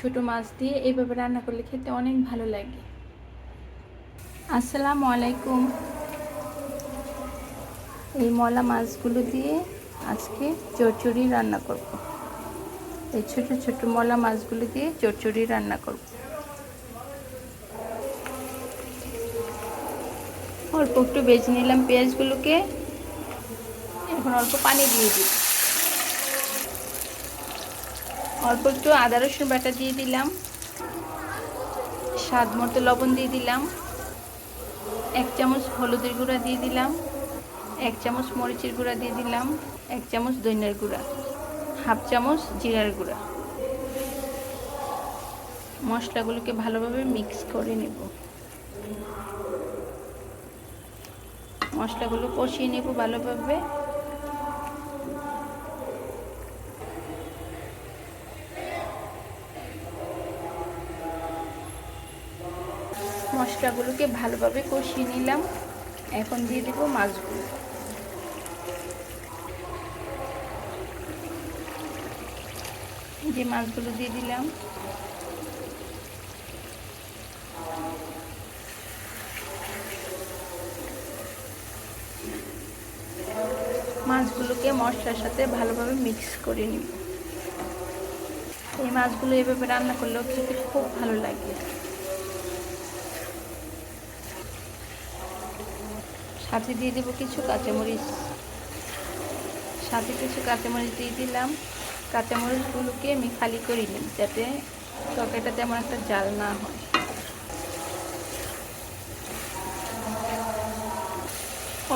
ছোট মাছ দিয়ে এইভাবে রান্না করলে খেতে অনেক ভালো লাগে। আসসালামু আলাইকুম। এই মলা মাছগুলো দিয়ে আজকে চচ্চড়ি রান্না করব। এই ছোট ছোট মলা মাছগুলো দিয়ে চচ্চড়ি রান্না করব। অল্প একটু বেছে নিলাম পেঁয়াজগুলোকে। এখন অল্প পানি দিয়ে দিই অল্প একটু আদা রসুন বাটা দিয়ে দিলাম। স্বাদ মতো লবণ দিয়ে দিলাম। এক চামচ হলুদের গুঁড়া দিয়ে দিলাম। এক চামচ মরিচের গুঁড়া দিয়ে দিলাম। এক চামচ দইনার গুঁড়া। হাফ চামচ জিরার গুঁড়া। মশলাগুলোকে ভালোভাবে মিক্স করে নেব। মশলাগুলো কষিয়ে নেব ভালোভাবে। মশলাগুলোকে ভালোভাবে কষিয়ে নিলাম। এখন দিয়ে দেবো মাছগুলো। যে মাছগুলো দিয়ে দিলাম। মাছগুলোকে মশলার সাথে ভালোভাবে মিক্স করে নিব। এই মাছগুলো এভাবে রান্না করলেও খেতে খুব ভালো লাগে। সাথে দিয়ে দেবো কিছু কাঁচামরিচ। সাথে কিছু কাঁচামরিচ দিয়ে দিলাম। কাঁচামরিচগুলোকে আমি খালি করে নিই যাতে তরকারিটা তেমন একটা জাল না হয়।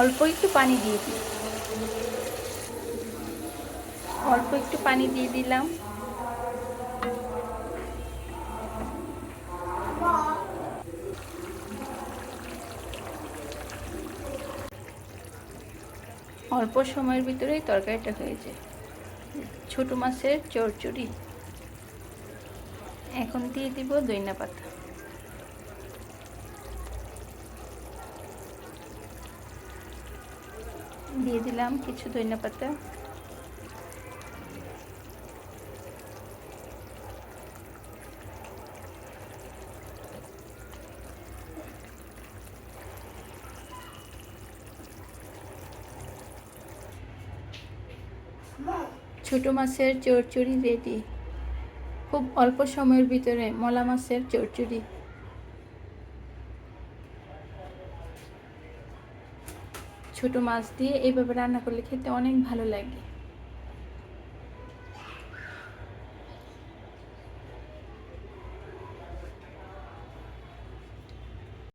অল্প একটু পানি দিয়ে দিই। অল্প একটু পানি দিয়ে দিলাম। অল্প সময়ের ভিতরেই তরকারিটা হয়ে যায়। ছোট মাছের চড়চড়ি। এখন দিয়ে দিব দইনা পাতা। দিয়ে দিলাম কিছু দইনা পাতা। ছোট মাছের চড়চড়ি রেডি। খুব অল্প সময়ের ভিতরে মলা মাছের চড়চড়ি। ছোট মাছ দিয়ে এইভাবে রান্না করলে খেতে অনেক ভালো লাগে।